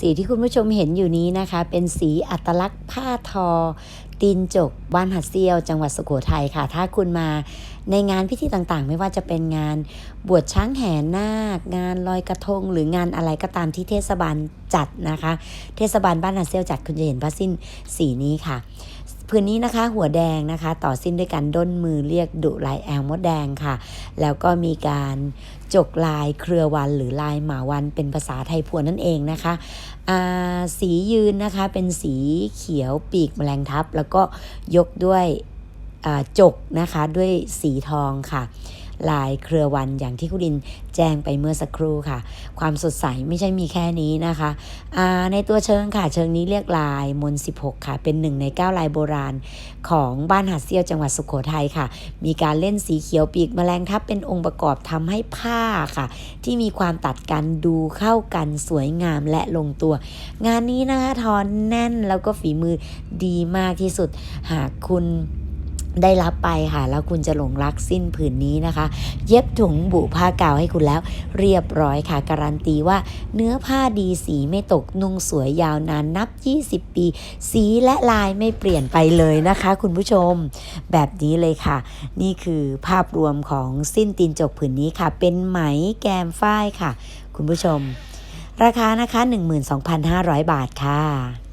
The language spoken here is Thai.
สีที่คุณผู้ชมเห็นอยู่นี้นะคะ เป็นสีอัตลักษณ์ผ้าทอ ตีนจก บ้านหัดเซียว จังหวัดสุโขทัยค่ะ ถ้าคุณมาในงานพิธีต่างๆ ไม่ว่าจะเป็นงานบวชช้างแห่นาค งานลอยกระทง หรืองานอะไรก็ตามที่เทศบาลจัดนะคะ เทศบาลบ้านหัดเซียวจัดคุณจะเห็นผ้าสิ้นสีนี้ค่ะ พื้นนี้นะคะหัวแดงนะคะ ต่อสิ้นด้วยการด้นมือเรียกดุลายแอลมดแดงค่ะ แล้วก็มีการจกลายเครือวันหรือลายหมาวันเป็นภาษาไทยพวนนั่นเองนะคะอ่าสียืนนะคะเป็นสีเขียวปีกแมลงทับ แล้วก็ยกด้วยอ่าจกนะคะด้วยสีทองค่ะ ลายเครือวันอย่างที่คุณดินแจ้งไปเมื่อสักครู่ค่ะ ความสดใสไม่ใช่มีแค่นี้นะคะในตัวเชิงค่ะเชิงนี้เรียกลายมน 16 ค่ะ เป็นหนึ่งใน 9 ลายโบราณ ของบ้านหาดเซียวจังหวัดสุโขทัยค่ะ มีการเล่นสีเขียวปีกแมลงทับเป็นองค์ประกอบทำให้ผ้าค่ะ ที่มีความตัดกันดูเข้ากันสวยงามและลงตัว งานนี้นะคะทอนแน่นแล้วก็ฝีมือดีมากที่สุดหากคุณ ได้รับไปค่ะ แล้วคุณจะหลงรักสิ้นผืนนี้นะคะ เย็บถุงบุผ้าเก่าให้คุณแล้ว เรียบร้อยค่ะ การันตีว่าเนื้อผ้าดีสีไม่ตกนุ่งสวยยาวนานนับ 20 ปี สีและลายไม่เปลี่ยนไปเลยนะคะ คุณผู้ชม แบบนี้เลยค่ะ นี่คือภาพรวมของสิ้นตีนจกผืนนี้ค่ะ เป็นไหมแกมฝ้ายค่ะ คุณผู้ชม ราคานะคะ 12,500 บาทค่ะ